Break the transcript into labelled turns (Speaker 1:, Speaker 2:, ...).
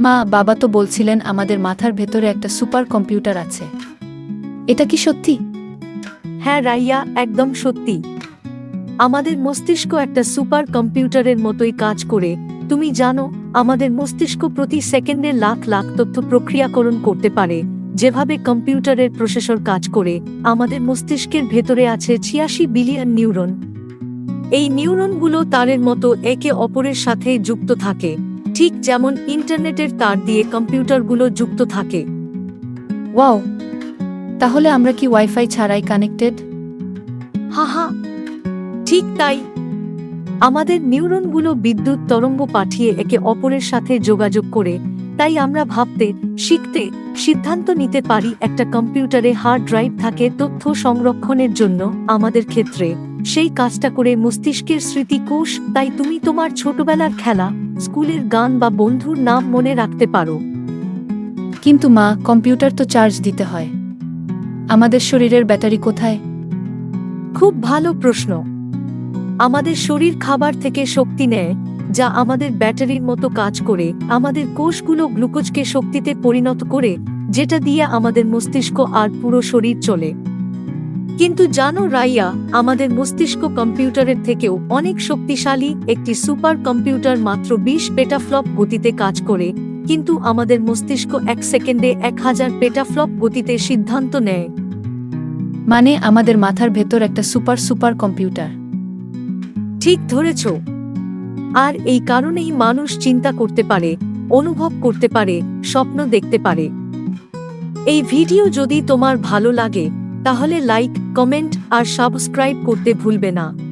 Speaker 1: মা, বাবা তো বলছিলেন আমাদের মাথার ভেতরে একটা সুপার কম্পিউটার আছে। এটা কি সত্যি?
Speaker 2: হ্যাঁ রাইয়া, একদম সত্যি। আমাদের মস্তিষ্ক একটা সুপার কম্পিউটারের মতোই কাজ করে। তুমি জানো, আমাদের মস্তিষ্ক প্রতি সেকেন্ডে লাখ লাখ তথ্য প্রক্রিয়াকরণ করতে পারে। যেভাবে কম্পিউটারের প্রসেসর কাজ করে, আমাদের মস্তিষ্কের ভেতরে আছে ছিয়াশি বিলিয়ন নিউরন। এই নিউরনগুলো তারের মতো একে অপরের সাথে যুক্ত থাকে। ঠিক যেমন ইন্টারনেটের তার দিয়ে কম্পিউটারগুলো যুক্ত থাকে।
Speaker 1: ওয়াও! তাহলে আমরা কি ওয়াইফাই ছাড়াই কানেক্টেড?
Speaker 2: হা হা ঠিক তাই। আমাদের নিউরনগুলো বিদ্যুৎ তরঙ্গ পাঠিয়ে একে অপরের সাথে যোগাযোগ করে তাই আমরা ভাবতে শিখতে সিদ্ধান্ত নিতে পারি একটা কম্পিউটারে হার্ড ড্রাইভ থাকে তথ্য সংরক্ষণের জন্য আমাদের ক্ষেত্রে। সেই কাজটা করে মস্তিষ্কের স্মৃতিকোষ তাই তুমি তোমার ছোটবেলার খেলা স্কুলের গান বা বন্ধুর নাম মনে রাখতে পারো।
Speaker 1: কিন্তু মা কম্পিউটার তো চার্জ দিতে হয়। আমাদের শরীরের ব্যাটারি কোথায়?
Speaker 2: খুব ভালো প্রশ্ন। আমাদের শরীর খাবার থেকে শক্তি নেয় যা আমাদের ব্যাটারির মতো কাজ করে আমাদের কোষগুলো গ্লুকোজকে শক্তিতে পরিণত করে যেটা দিয়ে আমাদের মস্তিষ্ক আর পুরো শরীর চলে। কিন্তু জানো রাইয়া আমাদের মস্তিষ্ক কম্পিউটারের থেকেও অনেক শক্তিশালী একটি সুপার কম্পিউটার মাত্র বিশ পেটাফ্লপ গতিতে কাজ করে কিন্তু আমাদের মস্তিষ্ক এক সেকেন্ডে এক হাজার পেটাফ্লপ গতিতে সিদ্ধান্ত নেয়।
Speaker 1: মানে আমাদের মাথার ভেতর একটা সুপার সুপার কম্পিউটার।
Speaker 2: ঠিক ধরেছ। আর এই কারণেই মানুষ চিন্তা করতে পারে অনুভব করতে পারে স্বপ্ন দেখতে পারে। এই ভিডিও যদি তোমার ভালো লাগে তাহলে লাইক কমেন্ট আর সাবস্ক্রাইব করতে ভুলবে না।